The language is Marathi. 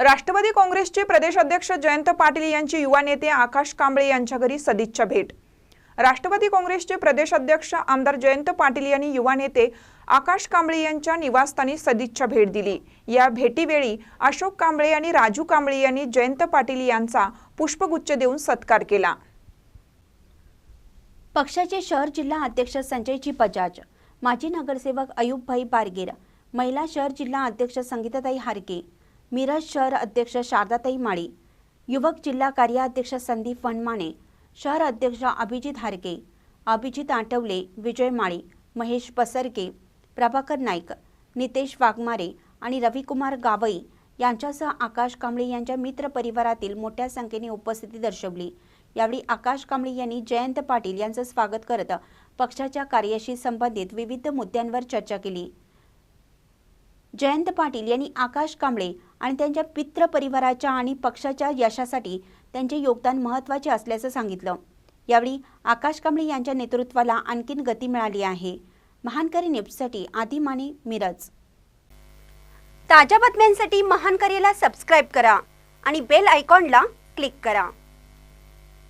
राष्ट्रवादी काँग्रेसचे प्रदेश अध्यक्ष जयंत पाटील यांची युवा नेते आकाश कांबळे यांच्या घरी सदिच्छा भेट. राष्ट्रवादी काँग्रेसचे प्रदेश अध्यक्ष आमदार जयंत पाटील यांनी युवा नेते आकाश कांबळे यांच्या निवासस्थानी सदिच्छा भेट दिली. या भेटीवेळी अशोक कांबळे आणि राजू कांबळे यांनी जयंत पाटील यांचा पुष्पगुच्छ देऊन सत्कार केला. पक्षाचे शहर जिल्हा अध्यक्ष संजयजी बजाज माजी नगरसेवक अयूबभाई बारगेर महिला शहर जिल्हा अध्यक्ष संगीताताई हारके मिरज शहर अध्यक्ष शारदाताई माळी युवक जिल्हा कार्याध्यक्ष संदीप वनमाने शहर अध्यक्ष अभिजित हारके अभिजित आठवले विजय माळी महेश पसरके प्रभाकर नाईक नितेश वाघमारे आणि रविकुमार गावई यांच्यासह आकाश कांबळे यांच्या मित्र परिवारातील मोठ्या संख्येने उपस्थिती दर्शवली. यावेळी आकाश कांबळे यांनी जयंत पाटील यांचं स्वागत करत पक्षाच्या कार्याशी संबंधित विविध मुद्द्यांवर चर्चा केली. जयंत पाटील यांनी आकाश कांबळे आणि त्यांच्या पित्र परिवाराच्या आणि पक्षाच्या यशासाठी त्यांचे योगदान महत्त्वाचे असल्याचं सांगितलं. यावेळी आकाश कांबळे यांच्या नेतृत्वाला आणखीन गती मिळाली आहे. महानकरी न्यूजसाठी आदी माने मिरज. ताज्या बातम्यांसाठी महानकरीला सबस्क्राईब करा आणि बेल आयकॉनला क्लिक करा.